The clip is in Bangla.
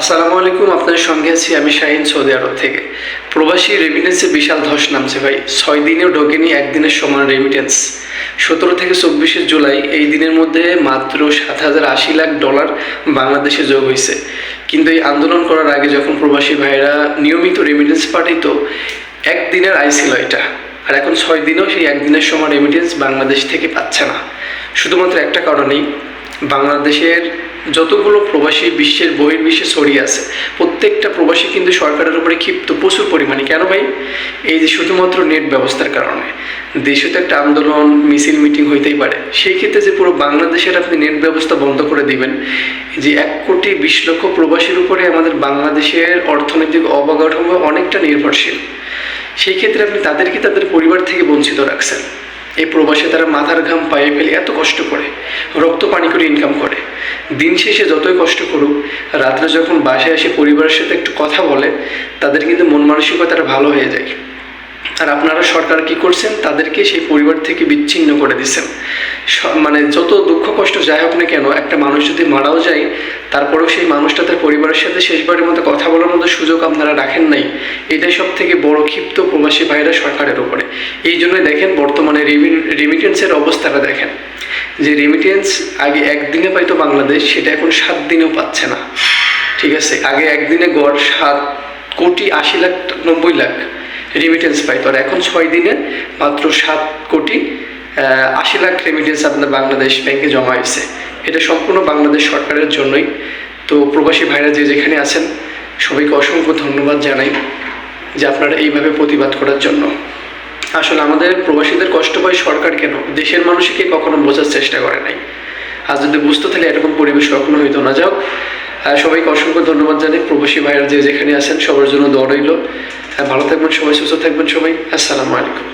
আসসালামু আলাইকুম, আপনাদের সঙ্গে আছি আমি শাহিন সৌদি আরব থেকে। প্রবাসী রেমিটেন্সে বিশাল ধস নামছে ভাই। ছয় দিনেও ঢোকেনি একদিনের সমান রেমিটেন্স সতেরো থেকে চব্বিশে জুলাই, এই দিনের মধ্যে মাত্র সাত হাজার আশি লাখ ডলার বাংলাদেশে যোগ হয়েছে। কিন্তু এই আন্দোলন করার আগে যখন প্রবাসী ভাইরা নিয়মিত রেমিটেন্স পাঠাইত একদিনের আয় ছিল এটা। আর এখন ছয় দিনেও সেই একদিনের সময় রেমিটেন্স বাংলাদেশ থেকে পাচ্ছে না। শুধুমাত্র একটা কারণেই বাংলাদেশের যতগুলো প্রবাসী বিশ্বের বহির্বিশ্বে ছড়িয়ে আছে, প্রত্যেকটা প্রবাসী কিন্তু সরকারের উপরে ক্ষিপ্ত প্রচুর পরিমাণে। কেন ভাই? এই যে শুধুমাত্র নেট ব্যবস্থার কারণে। দেশে তো একটা আন্দোলন, মিছিল, মিটিং হইতেই পারে। সেই ক্ষেত্রে যে পুরো বাংলাদেশের আপনি নেট ব্যবস্থা বন্ধ করে দিবেন, যে এক কোটি বিশ লক্ষ প্রবাসীর উপরে আমাদের বাংলাদেশের অর্থনৈতিক অবকাঠামো অনেকটা নির্ভরশীল। সেই ক্ষেত্রে আপনি তাদেরকে তাদের পরিবার থেকে বঞ্চিত রাখছেন। এই প্রবাসে তারা মাথার ঘাম পায়ে ফেলে এত কষ্ট করে, রক্ত পানি করে ইনকাম করে। দিন শেষে যতই কষ্ট করুক, রাত্রে যখন বাসায় এসে পরিবারের সাথে একটু কথা বলে, তাদের কিন্তু মন মানসিকতাটা ভালো হয়ে যায়। আর আপনারা সরকার কি করছেন? তাদেরকে সেই পরিবার থেকে বিচ্ছিন্ন করে দিচ্ছেন। মানে যত দুঃখ কষ্ট যাই হোক না কেন, একটা মানুষ যদি মারাও যায়, তারপরেও সেই মানুষটা তার পরিবারের সাথে শেষবারের মতো কথা বলার মতো সুযোগ আপনারা রাখেন নাই। এটাই সব থেকে বড় ক্ষিপ্ত প্রবাসী ভাইরা সরকারের উপরে। এই জন্যই দেখেন বর্তমানে রেমিটেন্সের অবস্থাটা দেখেন। যে রেমিটেন্স আগে একদিনে পাইতো বাংলাদেশ, সেটা এখন সাত দিনেও পাচ্ছে না। ঠিক আছে? আগে একদিনে গড় সাত কোটি আশি লাখ, নব্বই লাখ। রেমিটেন্স পাইতো আর এখন ছয় দিনে মাত্র সাত কোটি আশি লাখ রেমিটেন্স আপনার বাংলাদেশ ব্যাংকে জমা হয়েছে। এটা সম্পূর্ণ বাংলাদেশ সরকারের জন্যই। তো প্রবাসী ভাইরা যে যেখানে আছেন, সবাইকে অসংখ্য ধন্যবাদ জানাই যে আপনারা এইভাবে প্রতিবাদ করার জন্য। আসলে আমাদের প্রবাসীদের কষ্ট পায় সরকার কেন? দেশের মানুষকে কখনো বোঝার চেষ্টা করে নাই। আর যদি বুঝতে তাহলে এরকম পরিবেশ কখনো হইতো না। যাও সবাইকে অসংখ্য ধন্যবাদ জানাই। প্রবাসী ভাইরা যে যেখানে আছেন, সবার জন্য দৌড় রইল। ভালো থাকবেন সবাই সুস্থ থাকবেন সবাই। আসসালামু আলাইকুম।